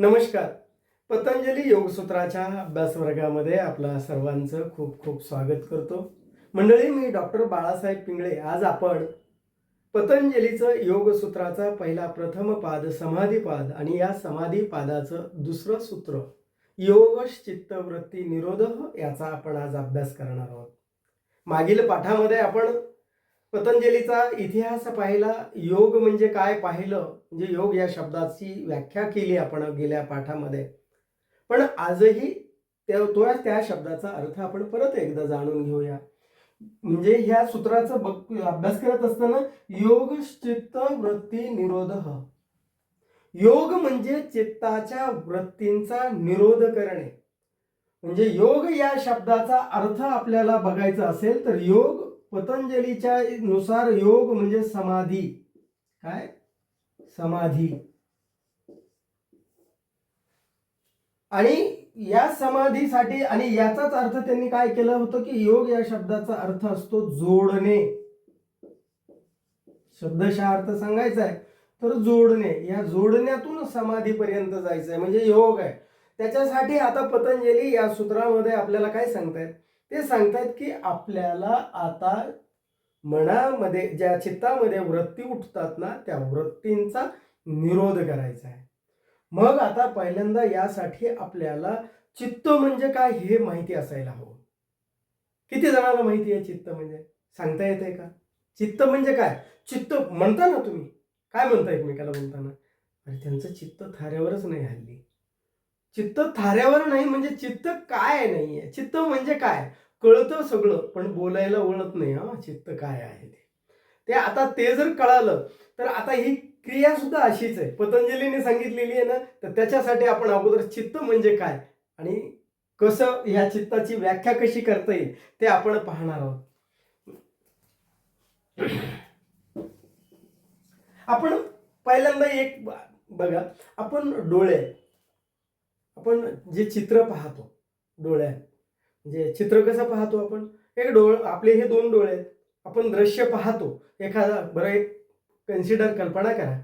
नमस्कार. पतंजली योगसूत्राच्या अभ्यास वर्गामध्ये आपला सर्वांचं खूप खूप स्वागत करतो. मंडळी मी डॉक्टर बाळासाहेब पिंगळे. आज आपण पतंजलीचं योगसूत्राचा पहिला प्रथम पाद समाधीपाद आणि या समाधीपादाचं दुसरं सूत्र योग चित्तवृत्ती निरोध याचा आपण आज अभ्यास करणार आहोत. मागील पाठामध्ये आपण पतंजलीचा इतिहास पाहिला योग म्हणजे काय पाहिलं? म्हणजे योग या शब्दाची व्याख्या केली आपण गेल्या पाठामध्ये. पण आजही त्या तो त्या शब्दाचा अर्थ आपण परत एकदा जाणून घेऊया. म्हणजे ह्या सूत्राचा बघ अभ्यास करत असताना योग चित्त वृत्ती निरोध. योग म्हणजे चित्ताच्या वृत्तींचा निरोध करणे. म्हणजे योग या शब्दाचा अर्थ आपल्याला बघायचा असेल तर योग पतंजलीच्या नुसार योग म्हणजे समाधी. काय? समाधी. आणि या समाधीसाठी आणि याचाच अर्थ त्यांनी काय केलं होतं की योग या शब्दाचा अर्थ असतो जोडणे. शब्दशः अर्थ सांगायचा आहे. तर जोडणे या जोडण्यातून समाधीपर्यंत जायचं आहे म्हणजे योग आहे. त्याच्यासाठी आता पतंजली या सूत्रामध्ये आपल्याला काय सांगतायत? ते सांगतायत की आपल्याला आता मनामध्ये ज्या चित्तामध्ये वृत्ती उठतात ना त्या वृत्तींचा निरोध करायचा आहे. मग आता पहिल्यांदा यासाठी आपल्याला चित्त म्हणजे काय हे माहिती असायला हवं. किती जणांना माहिती आहे चित्त म्हणजे? सांगता येते का? चित्त म्हणजे काय? चित्त म्हणता ना तुम्ही. काय म्हणता एकमेकाला म्हणताना अरे त्यांचं चित्त थाऱ्यावरच नाही हल्ली. चित्त थाऱ्यावर नाही म्हणजे चित्त काय नाहीये. चित्त म्हणजे काय? कळतं सगळं पण बोलायला वळत नाही हा. चित्त काय आहे ते? ते आता ते जर कळालं तर आता ही क्रिया सुद्धा अशीच आहे. पतंजलीने सांगितलेली आहे ना तर त्याच्यासाठी आपण अगोदर चित्त म्हणजे काय? आणि कसं ह्या चित्ताची व्याख्या कशी करता येईल ते आपण पाहणार आहोत. आपण पहिल्यांदा एक बघा आपण डोळे आपण जे चित्र पाहतो डोळ्यात म्हणजे चित्र कसं पाहतो आपण? एक डोळ आपले हे दोन डोळे आहेत. आपण दृश्य पाहतो. एखादा बरं एक कन्सिडर कल्पना करा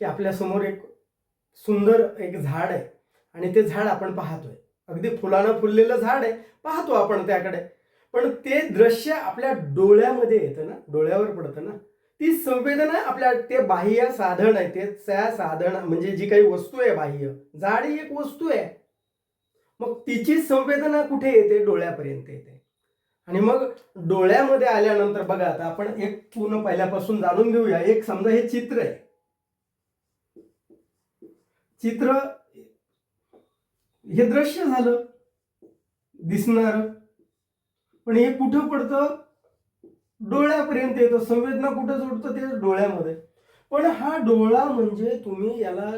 की आपल्यासमोर एक सुंदर एक झाड आहे आणि ते झाड आपण पाहतोय. अगदी फुलानं फुललेलं झाड आहे पाहतो आपण त्याकडे. पण ते दृश्य आपल्या डोळ्यामध्ये येतं ना? डोळ्यावर पडतं ना? ती संवेदना आपल्या ते बाह्य साधन आहे ते त्या साधन म्हणजे जी काही वस्तू आहे बाह्य झाड ही एक वस्तू आहे. मग तिची संवेदना कुठे येते? डोळ्यापर्यंत येते. आणि मग डोळ्यामध्ये आल्यानंतर बघा आता आपण एक पूर्ण पहिल्यापासून जाणून घेऊया. एक समजा हे चित्र आहे. चित्र हे दृश्य झालं. दिसणार. पण हे कुठं पडतं? डोळ्यापर्यंत येतं. संवेदना कुठं जोडतं ते डोळ्यामध्ये. पण हा डोळा म्हणजे तुम्ही याला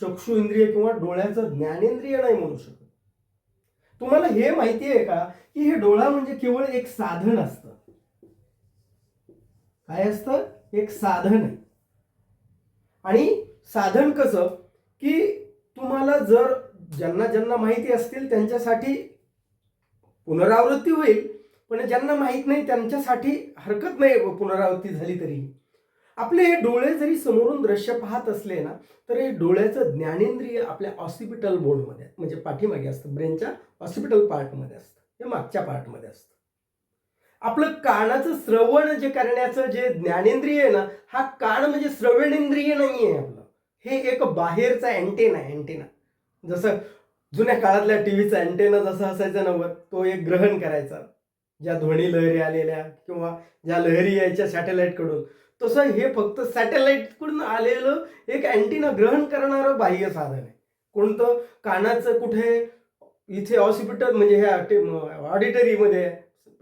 चक्षु इंद्रिय किंवा डोळ्याचं ज्ञानेंद्रिय नाही म्हणू शकत. तुम्हाला हे माहिती आहे का? की हे डोळा म्हणजे केवळ एक साधन असतं. काय असतं? एक साधन आहे. आणि साधन कसं? की तुम्हाला जर ज्यांना ज्यांना माहिती असतील त्यांच्यासाठी पुनरावृत्ती होईल. पण ज्यांना माहीत नाही त्यांच्यासाठी हरकत नाही पुनरावृत्ती झाली तरी. आपले हे डोळे जरी समोरून दृश्य पाहत असले ना तर हे डोळ्याचं ज्ञानेंद्रिय आपल्या ऑसिपिटल बोर्डमध्ये म्हणजे पाठीमागे असतं. ब्रेनच्या ऑसिपिटल पार्टमध्ये असतं. हे मागच्या पार्टमध्ये असतं. आपलं कानाचं श्रवण जे करण्याचं जे ज्ञानेंद्रिय आहे ना हा कान म्हणजे श्रवणेंद्रिय नाही आहे आपलं. हे एक बाहेरचा अँटेना आहे अँटेना जसं जुन्या काळातल्या टी व्हीचा अँटेना जसा असायचा नव्वद तो एक ग्रहण करायचा. ज्या ध्वनी लहरी आलेल्या किंवा ज्या लहरी यायच्या सॅटेलाईटकडून तसं हे फक्त सॅटेलाईटकडून आलेलं एक अँटीना ग्रहण करणारं बाह्य साधन आहे. कोणतं? कानाचं कुठे? इथे ऑसिपिटल म्हणजे ह्या ऑडिटरीमध्ये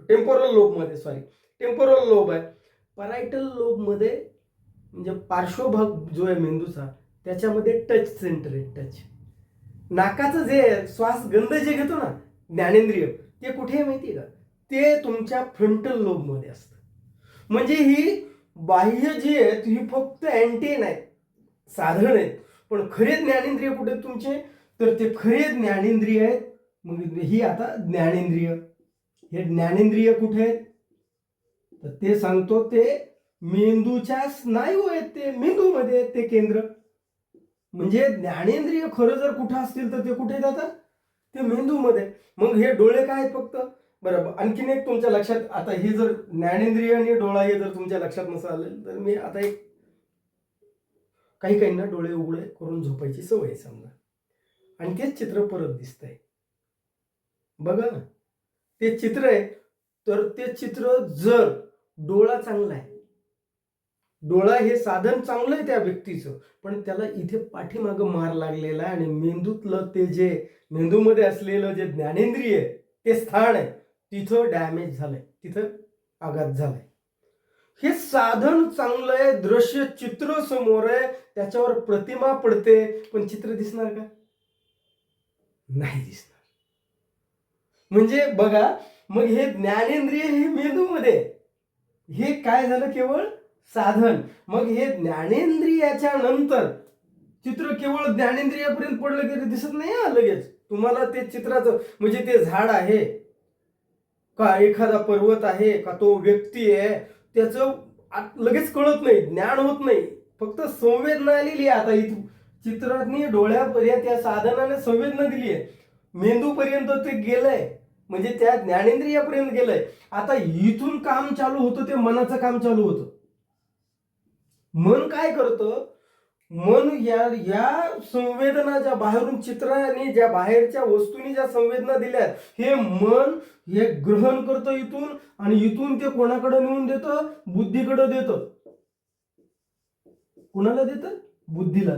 टेम्पोरल लोबमध्ये सॉरी टेम्पोरल लोब आहे. परायटल लोबमध्ये म्हणजे पार्श्वभाग जो आहे मेंदूचा त्याच्यामध्ये टच सेंटर आहे टच नाकाचं जे श्वास गंध जे घेतो ना ज्ञानेंद्रिय ते कुठे आहे माहिती आहे का? ते तुमच्या फ्रंटल लोबमध्ये असतं. म्हणजे ही बाह्य जी आहेत ही फक्त अँटेन आहेत. साधन आहेत. पण खरे ज्ञानेंद्रिय कुठे आहेत तुमचे? तर ते खरे ज्ञानेंद्रिय आहेत. मग ही आता ज्ञानेंद्रिय. हे ज्ञानेंद्रिय कुठे आहेत? तर ते सांगतो ते मेंदूच्या स्नायू आहेत ते. मेंदूमध्ये आहेत ते केंद्र. म्हणजे ज्ञानेंद्रिय खरं जर कुठं असतील तर ते कुठे जातात ते मेंदूमध्ये. मग हे डोळे काय आहेत फक्त? बरोबर आणखीन एक तुमच्या लक्षात आता हे जर ज्ञानेंद्रिय आणि डोळा हे जर तुमच्या लक्षात नसं आलं तर मी आता एक काही काहींना डोळे उघडे करून झोपायची सवय आहे समजा. आणि तेच चित्र परत दिसतंय. बघा ना. ते चित्र आहे तर ते चित्र जर डोळा चांगला आहे. डोळा हे साधन चांगलं आहे त्या व्यक्तीचं पण त्याला इथे पाठीमागं मार लागलेला आहे आणि मेंदूतलं ते जे मेंदूमध्ये असलेलं जे ज्ञानेंद्रिय आहे ते स्थान आहे. तिथं डॅमेज झालंय तिथं आघात झालाय. हे साधन चांगलं आहे दृश्य चित्र समोर आहे त्याच्यावर प्रतिमा पडते पण चित्र दिसणार का? नाही दिसणार. म्हणजे बघा मग हे ज्ञानेंद्रिय हे मेंदूमध्ये हे काय झालं केवळ? साधन. मग हे ज्ञानेंद्रियाच्या नंतर चित्र केवळ ज्ञानेंद्रियापर्यंत पडलं की दिसत नाही लगेच. तुम्हाला ते चित्राचं म्हणजे ते झाड आहे का एखादा पर्वत आहे का तो व्यक्ती आहे त्याचं लगेच कळत नाही ज्ञान होत नाही. फक्त संवेदना आलेली आहे. आता इथून चित्रातनी डोळ्यापर्यंत या साधनाने संवेदना दिली आहे. मेंदूपर्यंत ते गेलंय. म्हणजे त्या ज्ञानेंद्रियापर्यंत गेलंय. आता इथून काम चालू होतं ते मनाचं काम चालू होतं. मन काय करतं? मन या या संवेदना ज्या बाहेरून चित्राने ज्या बाहेरच्या वस्तूंनी ज्या संवेदना दिल्यात हे मन हे ग्रहण करतं इथून आणि इथून ते कोणाकडे नेऊन देतं? बुद्धीकडे देतं. कोणाला देतं? बुद्धीला.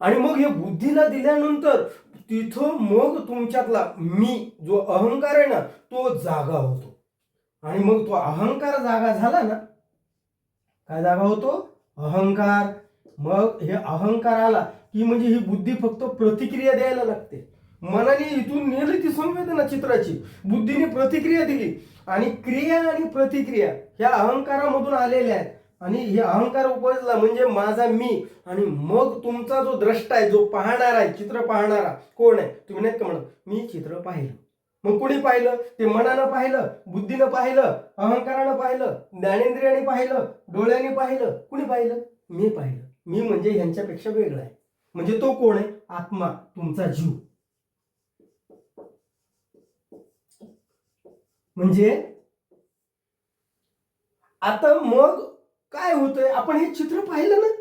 आणि मग हे बुद्धीला दिल्यानंतर तिथं मग तुमच्यातला मी जो अहंकार आहे ना तो जागा होतो. आणि मग तो अहंकार जागा झाला ना काय जागा होतो? अहंकार. मग हे अहंकार आला की म्हणजे ही बुद्धी फक्त प्रतिक्रिया द्यायला लागते. मनाने इथून नेली ती संवेदना चित्राची. बुद्धीने प्रतिक्रिया दिली. आणि क्रिया आणि प्रतिक्रिया ह्या अहंकारामधून आलेल्या आहेत. आणि हे अहंकार उपजला म्हणजे माझा मी. आणि मग तुमचा जो द्रष्टा आहे जो पाहणारा आहे चित्र पाहणारा कोण आहे? तुम्ही नाही का म्हणत मी चित्र पाहिलं. मग कुणी पाहिलं? ते मनानं पाहिलं बुद्धीनं पाहिलं अहंकारानं पाहिलं ज्ञानेंद्रियाने पाहिलं डोळ्याने पाहिलं. कुणी पाहिलं? मी पाहिलं. मी म्हणजे ह्यांच्यापेक्षा वेगळा आहे. म्हणजे तो कोण आहे? आत्मा तुमचा जीव. म्हणजे आता मग काय होतंय? आपण हे चित्र पाहिलं ना?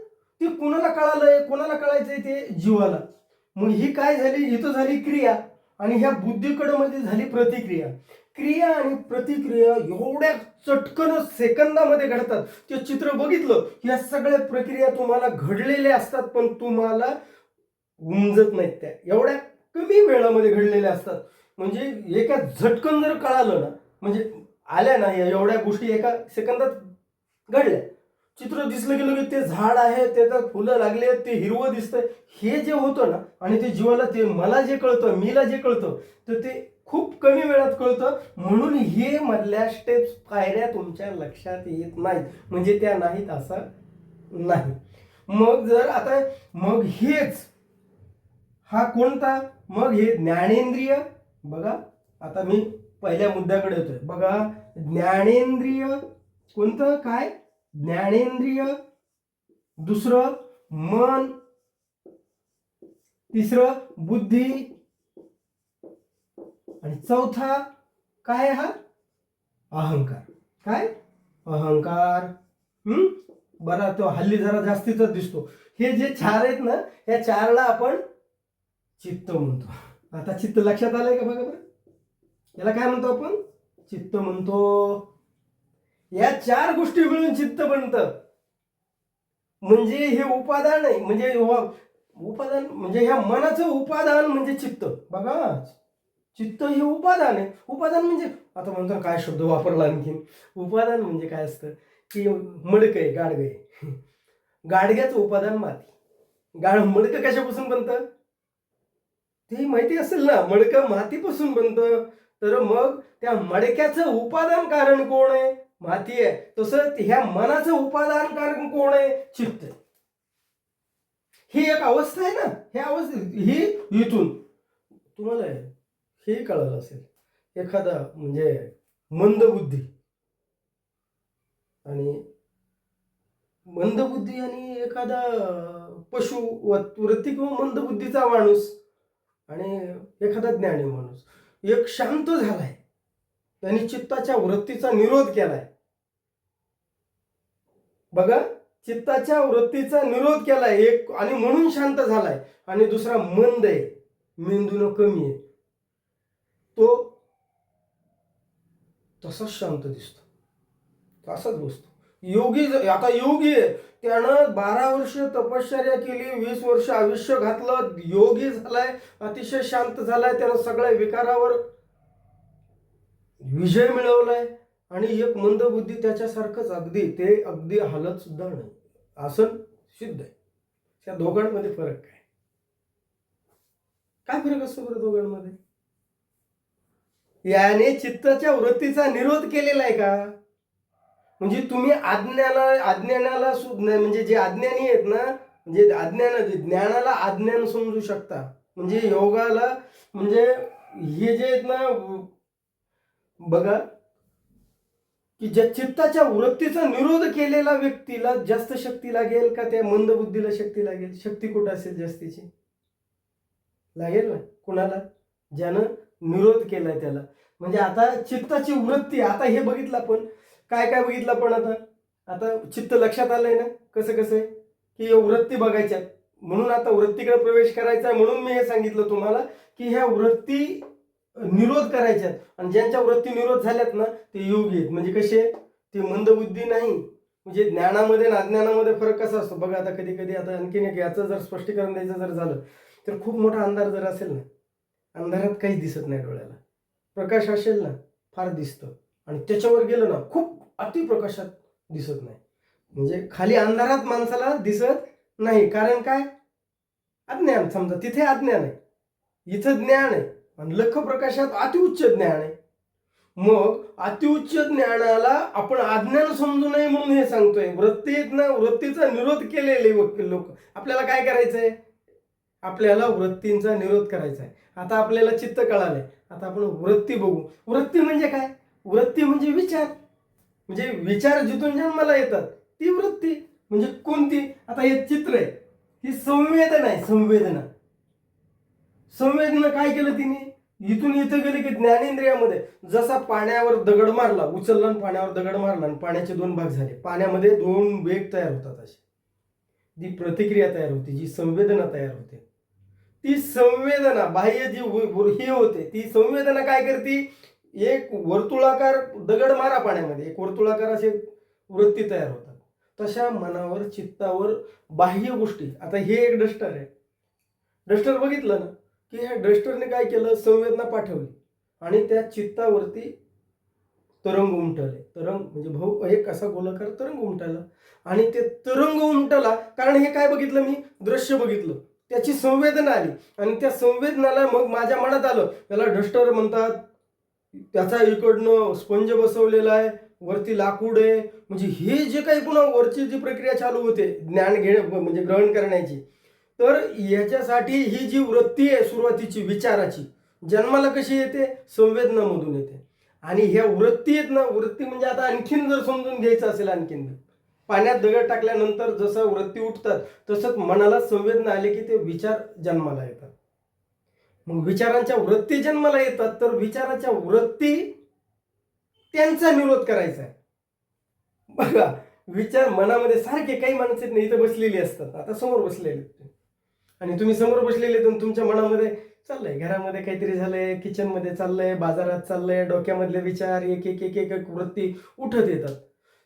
ते कोणाला कळालंय? कोणाला कळायचंय ते जीवाला? मग ही काय झाली? इथं झाली क्रिया. आणि ह्या बुद्धीकडं म्हणजे झाली प्रतिक्रिया. क्रिया आणि प्रतिक्रिया एवढ्या चटकन सेकंदामध्ये घडतात. ते चित्र बघितलं या सगळ्या प्रक्रिया तुम्हाला घडलेल्या असतात पण तुम्हाला उमजत नाहीत त्या. एवढ्या कमी वेळामध्ये घडलेल्या असतात. म्हणजे एका झटकन जर कळालं ना म्हणजे आल्या ना या एवढ्या गोष्टी एका सेकंदात घडल्या. चित्र दिसलं गेलं की ते झाड आहे त्याच्यात फुलं लागले ते हिरवं दिसतंय. हे जे होतं ना आणि ते जीवाला ते मला जे कळतं मीला जे कळतं तर ते खूप कमी वेळात कळतं. म्हणून हे मधल्या स्टेप्स पायऱ्या तुमच्या लक्षात येत नाहीत. म्हणजे त्या नाहीत असं नाही. मग जर आता मग हेच हा कोणता? मग हे ज्ञानेंद्रिय. बघा आता मी पहिल्या मुद्द्याकडे येतोय. बघा ज्ञानेंद्रिय कोणतं? काय? ज्ञानेंद्रिय दुसरं मन तिसरं बुद्धी आणि चौथा काय हा? अहंकार. काय? अहंकार. हम्म? बरा तो हल्ली जरा जास्तीच दिसतो. हे जे चार आहेत ना या चारला आपण चित्त म्हणतो. आता चित्त लक्षात आलंय का बघा बरं? याला काय म्हणतो आपण? चित्त म्हणतो. या चार गोष्टी मिळून चित्त बनतं. म्हणजे हे उपादान आहे. म्हणजे उपादान म्हणजे ह्या मनाचं उपादान म्हणजे चित्त. बघा. चित्त हे उपादान आहे. उपादान म्हणजे आता म्हणतो काय शब्द वापरला आणखीन उपादान म्हणजे काय असतं? की मडक आहे गाडगं आहे. गाडग्याचं उपादान माती. गाड मडकं कशापासून बनतं? ते माहिती असेल ना. मडकं मातीपासून बनतं. तर मग त्या मडक्याचं उपादान कारण कोण आहे? माती आहे. तसंच ह्या मनाचं उपादान कारण कोण आहे? चित्त. आहे. ही एक अवस्था आहे ना ह्या अवस्था ही इथून. तुम्हाला हे कळलं असेल. एखादा म्हणजे मंदबुद्धी आणि मंदबुद्धी आणि एखादा पशु व वृत्ती किंवा मंदबुद्धीचा माणूस आणि एखादा ज्ञानी माणूस. एक शांत झालाय. त्यांनी चित्ताच्या वृत्तीचा निरोध केलाय. बघा चित्ताच्या वृत्तीचा निरोध केलाय. एक आणि म्हणून शांत झालाय. आणि दुसरा मंद आहे. मेंदून कमी आहे. तो तसाच शांत दिसतो. तसाच बसतो. योगी आता योगी आहे. त्यानं बारा वर्ष तपश्चर्या केली वीस वर्ष आयुष्य घातलं योगी झालाय अतिशय शांत झालाय त्यानं सगळ्या विकारावर विजय मिळवलाय आणि एक मंदबुद्धी त्याच्यासारखंच अगदी ते अगदी हालत सुद्धा नाही. आसन सिद्ध आहे. त्या दोघांमध्ये फरक काय? काय फरक असतो बरं दोघांमध्ये? याने चित्ताच्या वृत्तीचा निरोध केलेला आहे का? म्हणजे तुम्ही अज्ञाना अज्ञानाला सुद्धा म्हणजे जे अज्ञानी आहेत ना म्हणजे अज्ञान ज्ञानाला अज्ञान समजू शकता. म्हणजे योगाला म्हणजे हे जे आहेत ना बघा की ज्या चित्ताच्या वृत्तीचा निरोध केलेला व्यक्तीला जास्त शक्ती लागेल का त्या मंदबुद्धीला शक्ती लागेल? शक्ती कुठं असेल जास्तीची? लागेल ना? कुणाला? ज्यानं निरोध केलाय त्याला. म्हणजे आता चित्ताची वृत्ती आता हे बघितलं आपण. काय काय बघितलं आपण आता? आता चित्त लक्षात आलंय ना? कसं कसं? आहे की वृत्ती बघायच्या म्हणून आता वृत्तीकडे प्रवेश करायचा आहे म्हणून मी हे सांगितलं तुम्हाला की ह्या वृत्ती निरोध करायच्यात. आणि ज्यांच्या वृत्ती निरोध झाल्यात ना ते योगी आहेत. म्हणजे कसे? ते मंदबुद्धी नाही. म्हणजे ज्ञानामध्ये आणि अज्ञानामध्ये फरक कसा असतो? बघा आता कधी कधी आता आणखीन एक याचं जर स्पष्टीकरण द्यायचं जर झालं तर खूप मोठा अंधार जर असेल ना अंधारात काहीच दिसत नाही डोळ्याला. प्रकाश असेल ना फार दिसतं. आणि त्याच्यावर गेलं ना खूप अतिप्रकाशात दिसत नाही. म्हणजे खाली अंधारात माणसाला दिसत नाही. कारण काय? अज्ञान. समजा तिथे अज्ञान आहे. इथं ज्ञान आहे. आणि लख प्रकाशात अतिउच्च ज्ञान आहे. मग अतिउच्च ज्ञानाला आपण अज्ञान समजू नये म्हणून हे सांगतोय. वृत्तीत ना वृत्तीचा निरोध केलेले लोक. आपल्याला काय करायचंय? आपल्याला वृत्तींचा निरोध करायचा आहे आता आपल्याला चित्त कळालंय. आता आपण वृत्ती बघू. वृत्ती म्हणजे काय? वृत्ती म्हणजे विचार. म्हणजे विचार जिथून जन्माला येतात ती वृत्ती. म्हणजे कोणती? आता हे चित्र आहे. ही संवेदना आहे संवेदना. संवेदना काय केलं तिने? इथून इथं गेले की ज्ञानेंद्रियामध्ये जसा पाण्यावर दगड मारला उचलला आणि पाण्यावर दगड मारला आणि पाण्याचे दोन भाग झाले. पाण्यामध्ये दोन वेग तयार होतात असे. जी प्रतिक्रिया तयार होते जी संवेदना तयार होते. ती संवेदना बाह्य जी हे होते ती संवेदना काय करते? एक वर्तुळाकार दगड मारा पाण्यामध्ये एक वर्तुळाकार असे वृत्ती तयार होतात. तशा मनावर चित्तावर बाह्य गोष्टी. आता हे एक डस्टर आहे. डस्टर बघितलं ना? की ह्या ड्रेस्टरने काय केलं? संवेदना पाठवली. आणि त्या चित्तावरती तरंग उमटले. तरंग म्हणजे भाऊ एक असा गोलाकार तरंग उमटायला. आणि ते तरंग उमटला कारण हे काय बघितलं मी? दृश्य बघितलं. त्याची संवेदना आली. आणि त्या संवेदनाला मग माझ्या मनात आलं. त्याला डस्टर म्हणतात. त्याचा इकडनं स्पंज बसवलेला आहे. वरती लाकूड आहे. म्हणजे हे जे काही पुन्हा वरची जी प्रक्रिया चालू होते ज्ञान घेणं म्हणजे ग्रहण करण्याची तर याच्यासाठी ही जी वृत्ती आहे सुरुवातीची विचाराची जन्माला कशी येते? संवेदनामधून येते. आणि ह्या वृत्ती आहेत ना वृत्ती म्हणजे आता आणखीन जर समजून घ्यायचं असेल आणखीन पाण्यात दगड टाकल्यानंतर जसं वृत्ती उठतात तसंच मनाला संवेदना आले की ते विचार जन्माला येतात. मग विचारांच्या वृत्ती जन्माला येतात तर विचाराच्या वृत्ती त्यांचा निरोध करायचा आहे. बघा विचार मनामध्ये सारखे काही माणसं नाही इथं बसलेली असतात आता समोर बसलेले आणि तुम्ही समोर बसलेले तर तुमच्या मनामध्ये चाललंय घरामध्ये काहीतरी झालंय किचनमध्ये चाललंय बाजारात चाललंय डोक्यामधले विचार एक एक एक एक वृत्ती उठत येतात.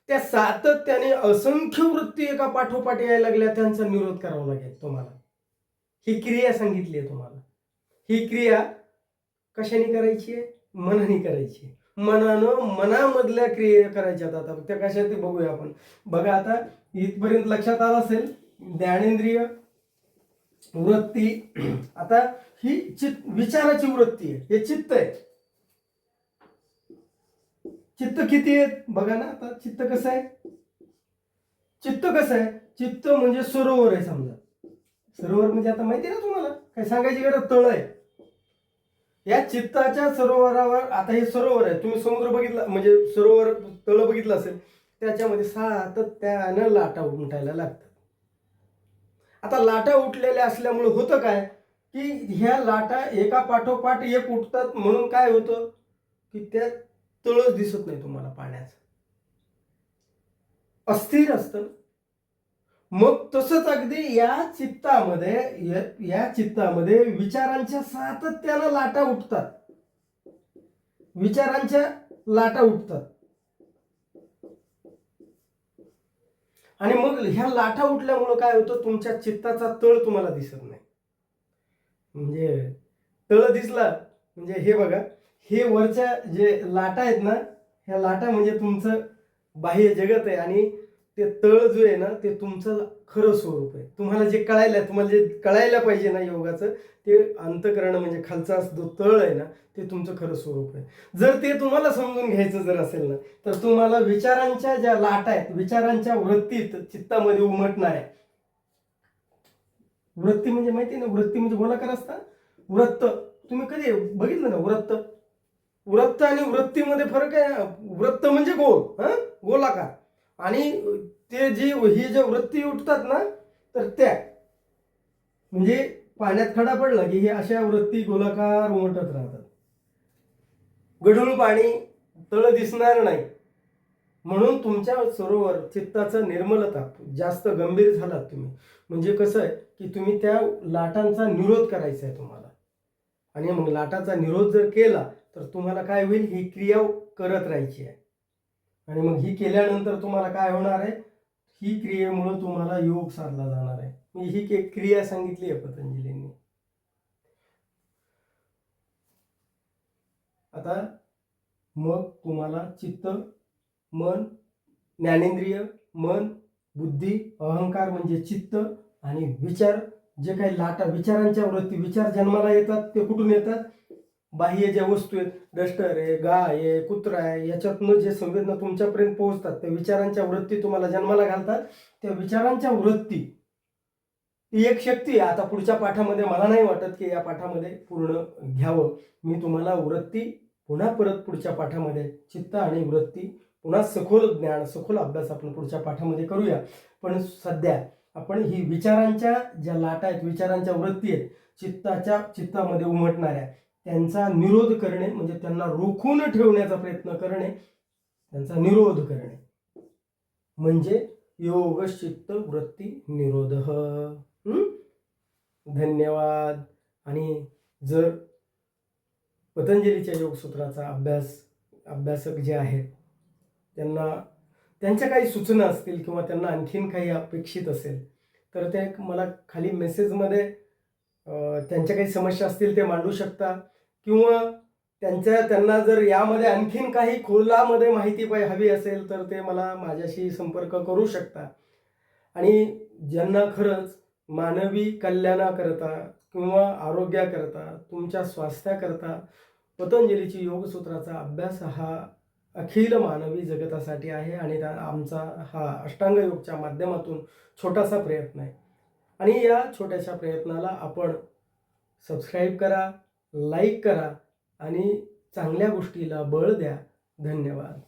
त्या सातत्याने असंख्य वृत्ती एका पाठोपाठ यायला लागल्या त्यांचा निरोध करावा लागेल तुम्हाला. ही क्रिया सांगितली आहे तुम्हाला. ही क्रिया कशाने करायची आहे? मनाने करायची आहे. मनानं मनामधल्या क्रिया करायच्यात आता. त्या कशा ते बघूया आपण. बघा आता इथपर्यंत लक्षात आलं असेल ज्ञानेंद्रिय वृत्ती. आता ही चित विचाराची वृत्ती आहे. हे चित्त आहे. चित्त किती आहेत? बघा ना आता चित्त कसं आहे? चित्त कसं आहे? चित्त म्हणजे सरोवर आहे समजा. सरोवर म्हणजे आता माहिती आहे ना तुम्हाला? काय सांगायची गरज तळ आहे. या चित्ताच्या सरोवरावर आता हे सरोवर आहे. तुम्ही समुद्र बघितला म्हणजे सरोवर तळ बघितलं असेल त्याच्यामध्ये सातत्यानं लाटा उमटायला लागतात. आता लाटा उठलेल्या असल्यामुळे होतं काय? की ह्या लाटा एका पाठोपाठ एक उठतात म्हणून काय होतं? की त्या तळच दिसत नाही तुम्हाला पाण्याचं. अस्थिर असतं. मग तसंच अगदी या चित्तामध्ये या- या चित्तामध्ये विचारांच्या सातत्यानं लाटा उठतात. विचारांच्या लाटा उठतात. आणि मग ह्या लाटा उठल्यामुळं काय होतं? तुमच्या चित्ताचा तळ तुम्हाला दिसत नाही. म्हणजे तळ दिसला म्हणजे हे बघा हे वरच्या जे लाटा आहेत ना ह्या लाटा म्हणजे तुमचं बाह्य जगत आहे आणि ते तळ जो आहे ना ते तुमचं खरं स्वरूप आहे. तुम्हाला जे कळायला तुम्हाला जे कळायला पाहिजे ना योगाचं ते अंतकरण म्हणजे खालचा जो तळ आहे ना ते तुमचं खरं स्वरूप आहे. जर ते तुम्हाला समजून घ्यायचं जर असेल ना तर तुम्हाला विचारांच्या ज्या लाटा आहेत विचारांच्या वृत्तीत चित्तामध्ये उमटणाऱ्या वृत्ती म्हणजे माहिती आहे ना वृत्ती म्हणजे गोलाकार असता. वृत्त तुम्ही कधी बघितलं ना वृत्त? वृत्त आणि वृत्तीमध्ये फरक आहे वृत्त म्हणजे गोल हा? गोलाकार. आणि ते जी ही ज्या वृत्ती उठतात ना तर त्या. म्हणजे पाण्यात खडा पडला की हे अशा वृत्ती गोलाकार उमटत राहतात. गढूळ पाणी तळ दिसणार नाही. म्हणून तुमच्या सरोवर चित्ताचं निर्मलता जास्त गंभीर झालात तुम्ही. म्हणजे कसं आहे की तुम्ही त्या लाटांचा निरोध करायचा आहे तुम्हाला. आणि मग लाटाचा निरोध जर केला तर तुम्हाला काय होईल? ही क्रिया करत राहायची आहे. आणि मग ही केल्यानंतर तुम्हाला काय होणार आहे? ही क्रियेमुळं तुम्हाला योग साधला जाणार आहे. मी ही एक क्रिया सांगितली आहे पतंजलींनी. आता मग तुम्हाला चित्त मन ज्ञानेंद्रिय मन बुद्धी अहंकार म्हणजे चित्त आणि विचार जे काही लाटा विचारांच्या वृत्ती विचार जन्माला येतात ते कुठून येतात? बाह्य ज्या वस्तू आहेत डस्टर आहे गाय आहे कुत्रा आहे याच्यातनं जे संवेदना तुमच्यापर्यंत पोहोचतात त्या विचारांच्या वृत्ती तुम्हाला जन्माला घालतात. त्या विचारांच्या वृत्ती ही एक शक्ती आहे. आता पुढच्या पाठामध्ये मला नाही वाटत की या पाठामध्ये पूर्ण घ्यावं. मी तुम्हाला वृत्ती पुन्हा परत पुढच्या पाठामध्ये चित्त आणि वृत्ती पुन्हा सखोल ज्ञान सखोल अभ्यास आपण पुढच्या पाठामध्ये करूया. पण सध्या आपण ही विचारांच्या ज्या लाटा आहेत विचारांच्या वृत्ती आहेत चित्ताच्या चित्तामध्ये उमटणाऱ्या त्यांचा निरोध करणे म्हणजे त्यांना रोखून ठेवण्याचा प्रयत्न करणे त्यांचा निरोध करणे. म्हणजे योग चित्त वृत्ती निरोध. धन्यवाद. आणि जर पतंजलीच्या योगसूत्राचा अभ्यास अभ्यासक जे आहेत त्यांना त्यांच्या काही सूचना असतील किंवा त्यांना आणखीन काही अपेक्षित असेल तर ते मला खाली मेसेजमध्ये त्यांच्या काही समस्या असतील ते मांडू शकता. किंवा त्यांच्या त्यांना जर यामध्ये आणखीन काही खोलामध्ये माहिती पाहिजे हवी असेल तर ते मला माझ्याशी संपर्क करू शकता. आणि ज्यांना खरंच मानवी कल्याणाकरता किंवा आरोग्याकरता तुमच्या स्वास्थ्याकरता पतंजलीची योगसूत्राचा अभ्यास हा अखिल मानवी जगतासाठी आहे आणि त्या आमचा हा अष्टांग योगच्या माध्यमातून छोटासा प्रयत्न आहे. आणि या छोट्याशा प्रयत्नाला आपण सबस्क्राईब करा लाईक करा आणि चांगल्या गोष्टीला बळ द्या. धन्यवाद.